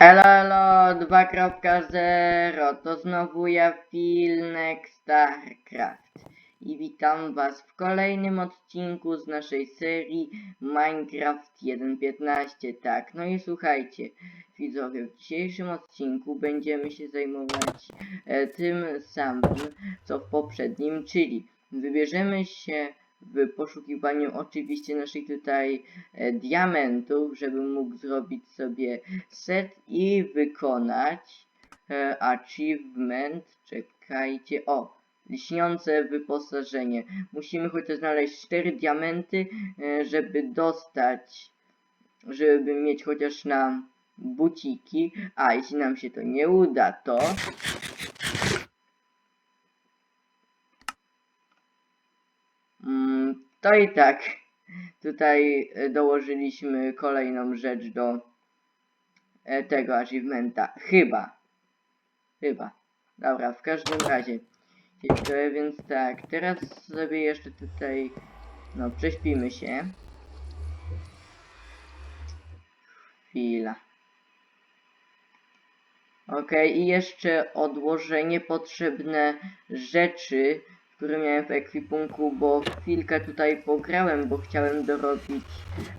Elo, elo, 2.0, to znowu ja, Filnek StarCraft. I witam was w kolejnym odcinku z naszej serii Minecraft 1.15. Tak, no i słuchajcie, widzowie, w dzisiejszym odcinku będziemy się zajmować e, tym samym, co w poprzednim, czyli wybierzemy się w poszukiwaniu oczywiście naszych tutaj e, diamentów, żeby mógł zrobić sobie set i wykonać e, achievement. Czekajcie, o, lśniące wyposażenie. Musimy chociaż znaleźć 4 diamenty, e, żeby dostać, żeby mieć chociaż na buciki. A jeśli nam się to nie uda, to Mm, to i tak tutaj e, dołożyliśmy kolejną rzecz do e, tego achievementa. Chyba. Chyba. Dobra, w każdym razie. Więc tak, teraz sobie jeszcze tutaj, no, prześpimy się. Chwila. Okej, i jeszcze odłożę niepotrzebne rzeczy, które miałem w ekwipunku, bo chwilkę tutaj pograłem, bo chciałem dorobić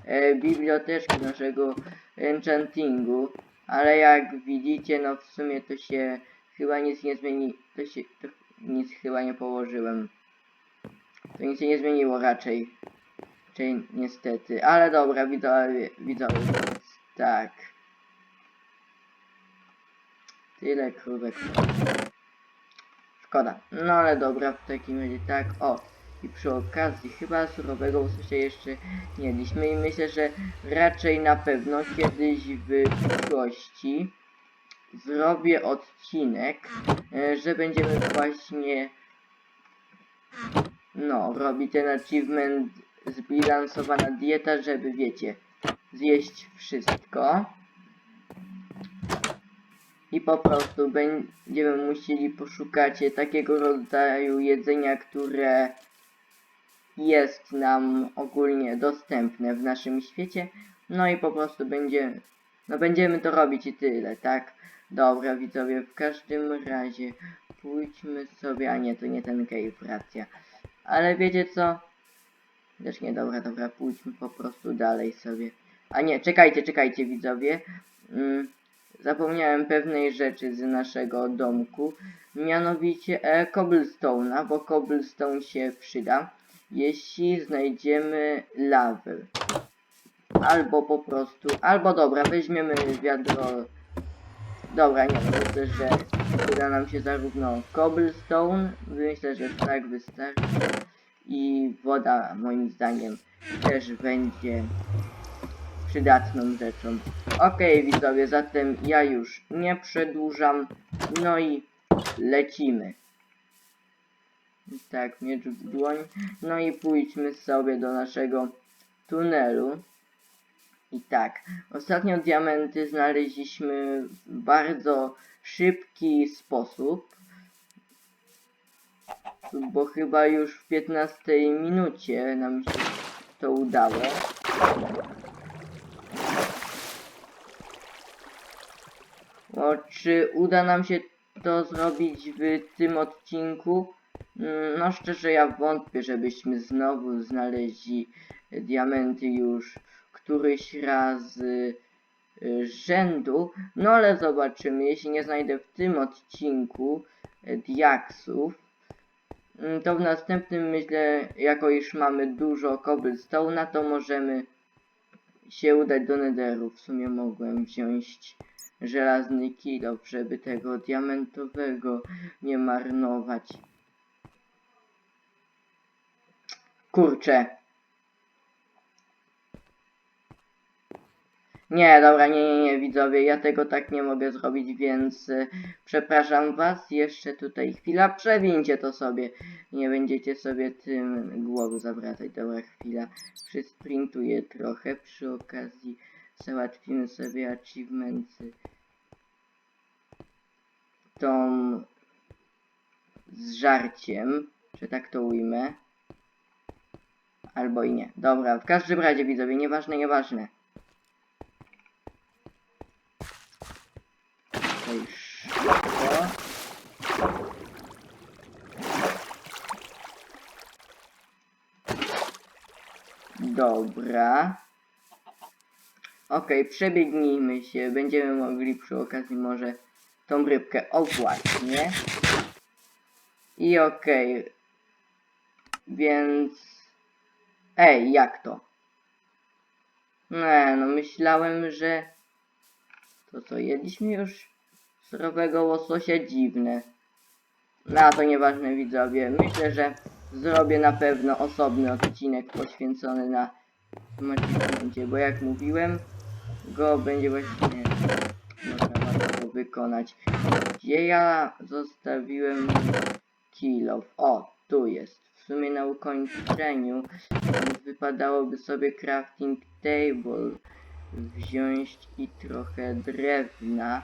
e, biblioteczkę naszego enchantingu, ale jak widzicie, no w sumie to się chyba nic nie zmieni, to się to nic chyba nie położyłem. To nic się nie zmieniło raczej. Raczej niestety, ale dobra, widzowie, widzowie, tak. Tyle krówek. Szkoda. No ale dobra, w takim razie tak. O, i przy okazji chyba surowego łososia jeszcze nie jedliśmy i myślę, że raczej na pewno kiedyś w przyszłości zrobię odcinek, e, że będziemy właśnie no, robić ten achievement zbilansowana dieta, żeby wiecie, zjeść wszystko i po prostu będziemy musieli poszukać takiego rodzaju jedzenia, które jest nam ogólnie dostępne w naszym świecie. No i po prostu będzie, no będziemy to robić i tyle, tak? Dobra, widzowie, w każdym razie pójdźmy sobie, a nie, to nie ten cave, racja. Ale wiecie co? Też nie, dobra, dobra, pójdźmy po prostu dalej sobie. A nie, czekajcie, czekajcie, widzowie. Mm, zapomniałem pewnej rzeczy z naszego domku, mianowicie e, cobblestone'a, bo cobblestone się przyda, jeśli znajdziemy lawę. Albo po prostu, albo dobra, weźmiemy wiadro, dobra, nie, myślę, że uda nam się zarówno cobblestone, myślę, że tak wystarczy i woda moim zdaniem też będzie przydatną rzeczą. Okej widzowie, zatem ja już nie przedłużam. No i lecimy. Tak, miecz w dłoń. No i pójdźmy sobie do naszego tunelu. I tak, ostatnio diamenty znaleźliśmy w bardzo szybki sposób. Bo chyba już w 15 minucie nam się to udało. Czy uda nam się to zrobić w tym odcinku? Mm, No szczerze ja wątpię, żebyśmy znowu znaleźli diamenty już któryś raz y, rzędu. No ale zobaczymy, jeśli nie znajdę w tym odcinku y, diaksów, mm, to w następnym myślę, jako iż mamy dużo cobblestone'a, to możemy się udać do netheru. W sumie mogłem wziąć żelazny kilo, żeby tego diamentowego nie marnować. Kurczę. Nie, dobra, nie, nie, nie, widzowie, ja tego tak nie mogę zrobić, więc y, przepraszam was, jeszcze tutaj chwila, przewincie to sobie, nie będziecie sobie tym głowy zawracać, dobra, chwila, przysprintuję trochę, przy okazji załatwimy sobie achievementy tą z żarciem, że tak to ujmę. Albo i nie. Dobra, w każdym razie widzowie, nieważne, nieważne. Okej, szybko. Dobra. Okej, przebiegnijmy się. Będziemy mogli przy okazji może tą rybkę. O. I okej. Więc... Ej, jak to? Nie, no myślałem, że... To co, jedliśmy już surowego łososia? Dziwne. No, to nieważne widzowie. Myślę, że zrobię na pewno osobny odcinek poświęcony na Maciej, bo jak mówiłem, go będzie właśnie można łatwo wykonać. Gdzie ja zostawiłem kilo? O, tu jest. W sumie na ukończeniu wypadałoby sobie crafting table wziąć i trochę drewna.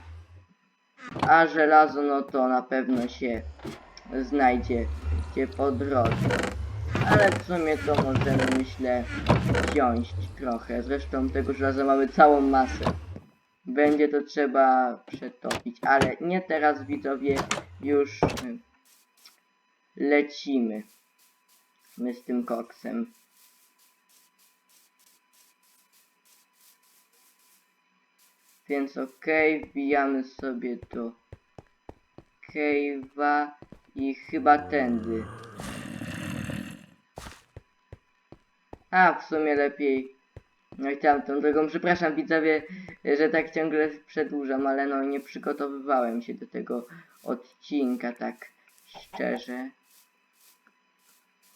A żelazo, no to na pewno się znajdzie gdzie po drodze. Ale w sumie to możemy, myślę, wziąć trochę. Zresztą tego żelaza mamy całą masę. Będzie to trzeba przetopić, ale nie teraz widzowie, już y, lecimy. My z tym koksem. Więc okej, wbijamy sobie do cave'a i chyba tędy. A, w sumie lepiej. No i tamtą drogą. Przepraszam widzowie, że tak ciągle przedłużam, ale no nie przygotowywałem się do tego odcinka tak szczerze.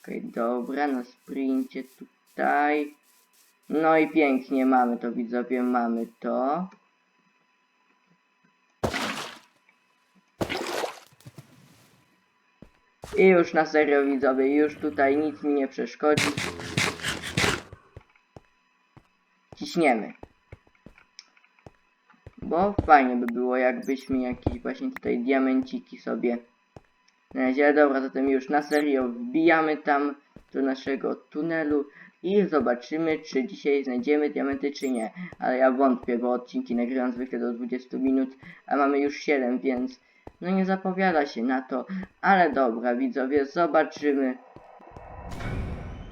Okej, dobra, na sprincie tutaj. No i pięknie, mamy to widzowie, mamy to. I już na serio widzowie, już tutaj nic mi nie przeszkodzi. Ciśniemy. Bo fajnie by było, jakbyśmy jakieś właśnie tutaj diamenciki sobie znaleźli. Ale dobra, zatem już na serio wbijamy tam do naszego tunelu i zobaczymy, czy dzisiaj znajdziemy diamenty, czy nie. Ale ja wątpię, bo odcinki nagrywam zwykle do 20 minut, a mamy już 7, więc no nie zapowiada się na to. Ale dobra, widzowie, zobaczymy,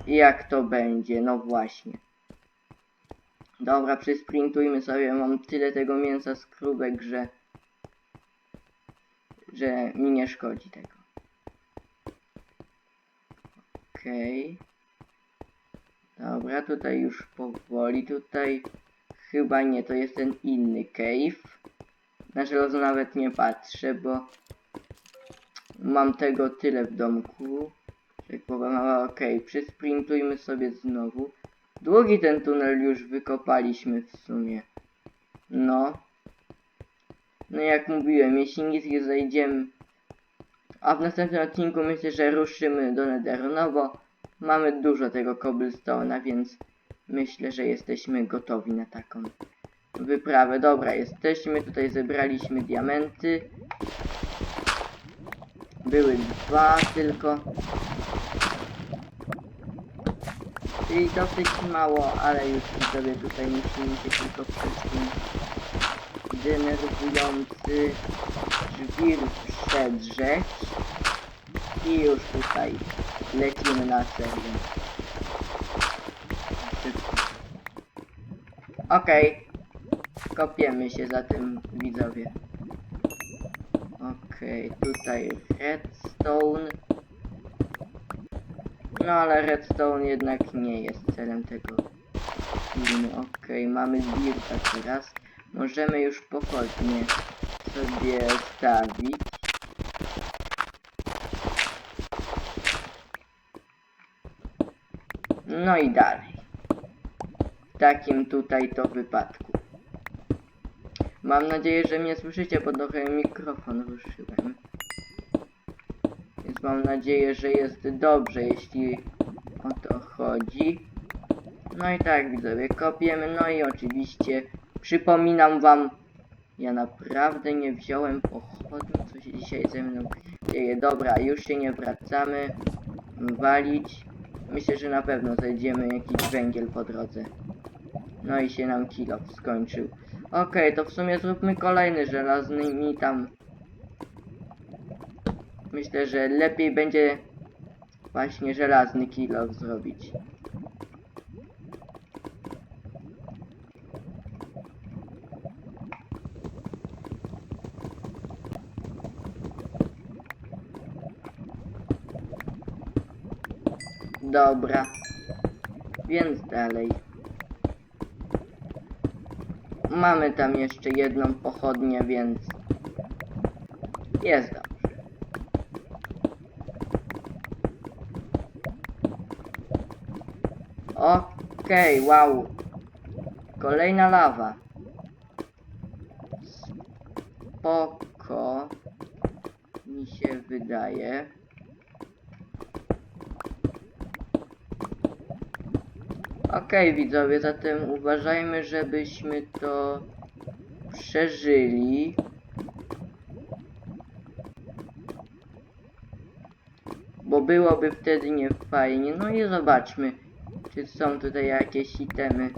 jak to będzie. No właśnie. Dobra, przysprintujmy sobie. Mam tyle tego mięsa z krówek, że że mi nie szkodzi tego. Okej. Dobra, tutaj już powoli. Tutaj chyba nie, to jest ten inny cave. Na żelazo nawet nie patrzę, bo mam tego tyle w domku. Ale okej, przysprintujmy sobie znowu. Długi ten tunel już wykopaliśmy w sumie. No. No jak mówiłem, jeśli nic nie znajdziemy... A w następnym odcinku myślę, że ruszymy do Netheru, no bo mamy dużo tego cobblestone'a, więc myślę, że jesteśmy gotowi na taką wyprawę. Dobra, jesteśmy, tutaj zebraliśmy diamenty. Były dwa tylko. Czyli dosyć mało, ale już sobie tutaj musimy się tylko ten denerwujący żwir przedrzeć. I już tutaj lecimy na. Szybko. Okej. Kopiemy się za tym widzowie. Okej, tutaj redstone. No ale redstone jednak nie jest celem tego filmu. Okej, mamy dirta teraz. Możemy już pochodnie sobie stawić. No i dalej. W takim tutaj to wypadku. Mam nadzieję, że mnie słyszycie, bo trochę mikrofon ruszyłem. Mam nadzieję, że jest dobrze, jeśli o to chodzi. No i tak widzowie, kopiemy, no i oczywiście przypominam wam, ja naprawdę nie wziąłem pochodu, co się dzisiaj ze mną dzieje. Dobra, już się nie wracamy, walić. Myślę, że na pewno znajdziemy jakiś węgiel po drodze. No i się nam kilo skończył. Okej, to w sumie zróbmy kolejny żelazny mi tam. Myślę, że lepiej będzie właśnie żelazny kilo zrobić. Dobra. Więc dalej. Mamy tam jeszcze jedną pochodnię, więc jest dobrze. Okej, wow. Kolejna lawa. Spoko. Mi się wydaje. Okej, widzowie, zatem uważajmy, żebyśmy to przeżyli. Bo byłoby wtedy nie fajnie. No i zobaczmy, czy są tutaj jakieś itemy.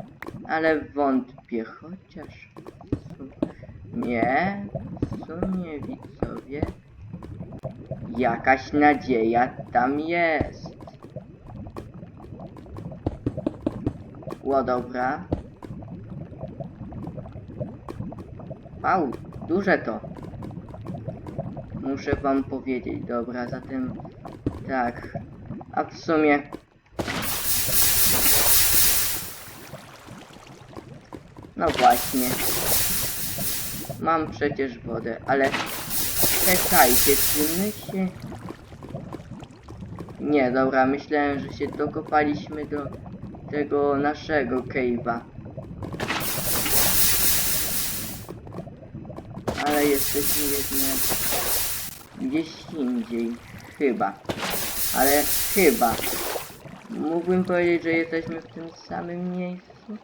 Ale wątpię, chociaż... Nie, w sumie widzowie. Jakaś nadzieja tam jest. Ło, dobra. Wow, duże to. Muszę wam powiedzieć, dobra, zatem tak. A w sumie No właśnie. Mam przecież wodę, ale czekajcie, czy my się... Nie, dobra, myślałem, że się dokopaliśmy do tego naszego cave'a. Ale jesteśmy jednak gdzieś indziej. Chyba. Ale chyba. Mógłbym powiedzieć, że jesteśmy w tym samym miejscu,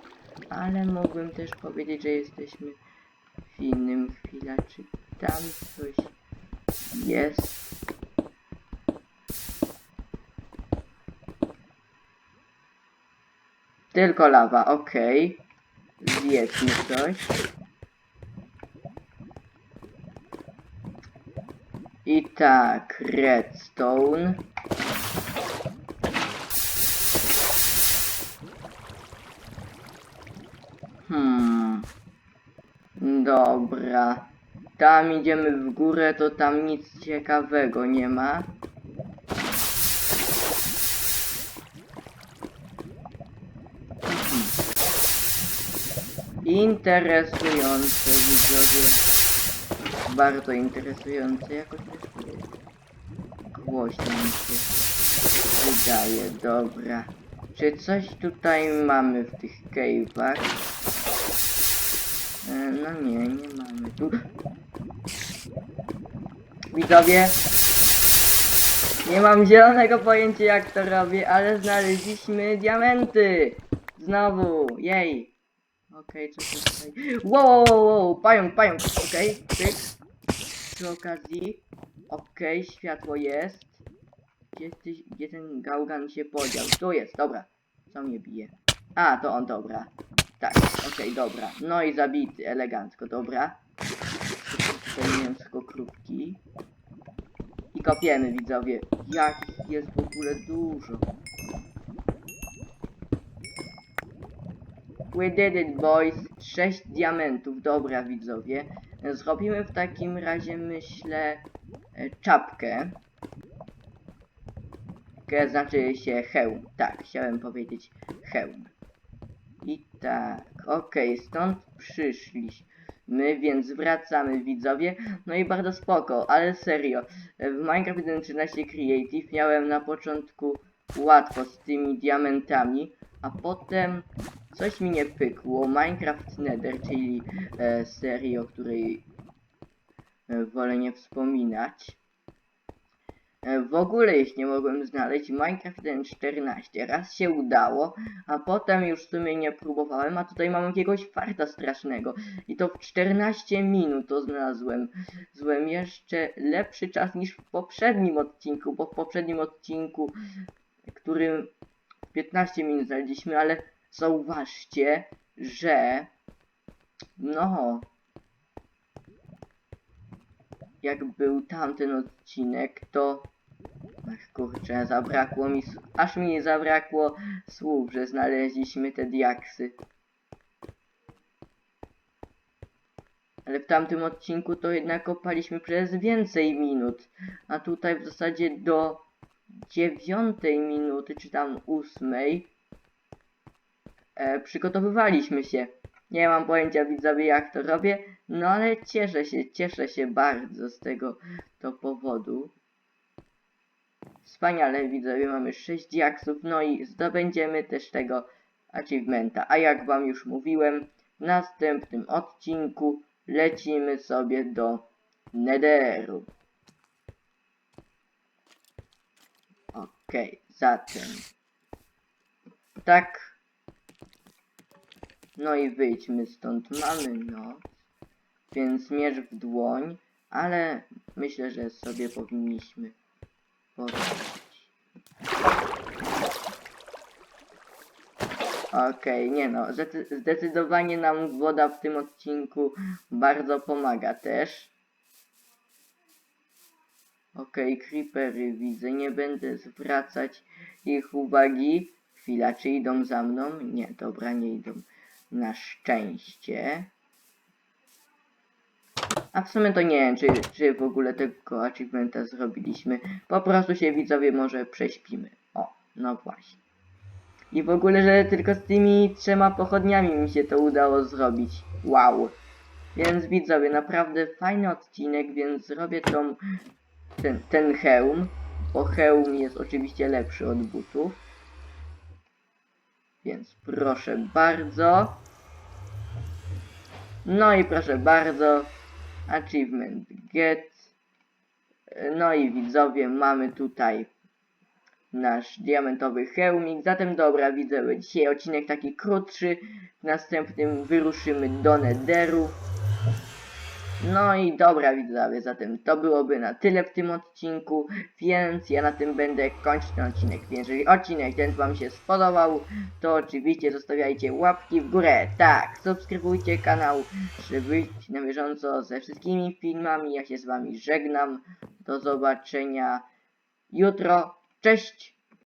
ale mógłbym też powiedzieć, że jesteśmy w innym. Chwila, czy tam coś jest? Tylko lawa, okej. Zjedzmy coś. I tak, redstone. Dobra. Tam idziemy w górę, to tam nic ciekawego nie ma. Interesujące widzowie. Bardzo interesujące. Jakoś też powiedzieć. Głośno mi się wydaje. Dobra. Czy coś tutaj mamy w tych cave'ach? E, No nie, nie mamy tu. Widzowie, nie mam zielonego pojęcia jak to robię, ale znaleźliśmy diamenty! Znowu, jej! Okej, co to tutaj? Wow, wow, wow, pająk, pająk, okej, pyk. Przy okazji, okej, światło jest. Gdzie, ty, gdzie ten gałgan się podział? Tu jest, dobra. Co mnie bije? A, to on, dobra. Tak, okej, dobra. No i zabity, elegancko, dobra. Tutaj mięsko krótki. I kopiemy, widzowie. Jak ich jest w ogóle dużo. We did it, boys. 6 diamentów, dobra, widzowie. Zrobimy w takim razie, myślę, e, czapkę. Ke znaczy się hełm. Tak, chciałem powiedzieć hełm. Tak, okej, stąd przyszliśmy, więc wracamy widzowie. No i bardzo spoko, ale serio. W Minecraft 1.13 Creative miałem na początku łatwo z tymi diamentami, a potem coś mi nie pykło. Minecraft Nether, czyli e, serii, o której e, wolę nie wspominać. E, W ogóle ich nie mogłem znaleźć. Minecraft 1.14 raz się udało, a potem już w sumie nie próbowałem, a tutaj mam jakiegoś farta strasznego. I to w 14 minut to znalazłem. Złem jeszcze lepszy czas niż w poprzednim odcinku, bo w poprzednim odcinku, którym 15 minut znaleźliśmy, ale zauważcie, że No. Jak był tamten odcinek, to... Ach kurczę, zabrakło mi... Aż mi zabrakło słów, że znaleźliśmy te diaksy. Ale w tamtym odcinku to jednak kopaliśmy przez więcej minut. A tutaj w zasadzie do dziewiątej minuty, czy tam ósmej, e, przygotowywaliśmy się. Nie mam pojęcia widzowie jak to robię, no ale cieszę się, cieszę się bardzo z tego to powodu. Wspaniale widzowie, mamy 6 diaksów, no i zdobędziemy też tego achievementa. A jak wam już mówiłem, w następnym odcinku lecimy sobie do Netheru. Okej, zatem. Tak. No i wyjdźmy stąd. Mamy noc, więc miecz w dłoń, ale myślę, że sobie powinniśmy Okej, nie no, zdecy- zdecydowanie nam woda w tym odcinku bardzo pomaga też. Okej, creepery widzę, nie będę zwracać ich uwagi. Chwila, czy idą za mną? Nie, dobra, nie idą. Na szczęście. A w sumie to nie wiem, czy, czy w ogóle tego achievementa zrobiliśmy. Po prostu się widzowie może prześpimy. O, no właśnie. I w ogóle, że tylko z tymi trzema pochodniami mi się to udało zrobić. Wow. Więc widzowie, naprawdę fajny odcinek, więc zrobię tą, ten, ten hełm, bo hełm jest oczywiście lepszy od butów. Więc proszę bardzo. No i proszę bardzo. Achievement get. No i widzowie, mamy tutaj nasz diamentowy hełmik. Zatem dobra, widzę, dzisiaj odcinek taki krótszy. W następnym wyruszymy do Netheru. No i dobra widzowie, zatem to byłoby na tyle w tym odcinku, więc ja na tym będę kończyć ten odcinek. Więc jeżeli odcinek ten wam się spodobał, to oczywiście zostawiajcie łapki w górę. Tak, subskrybujcie kanał, żeby być na bieżąco ze wszystkimi filmami. Ja się z wami żegnam. Do zobaczenia jutro. Cześć!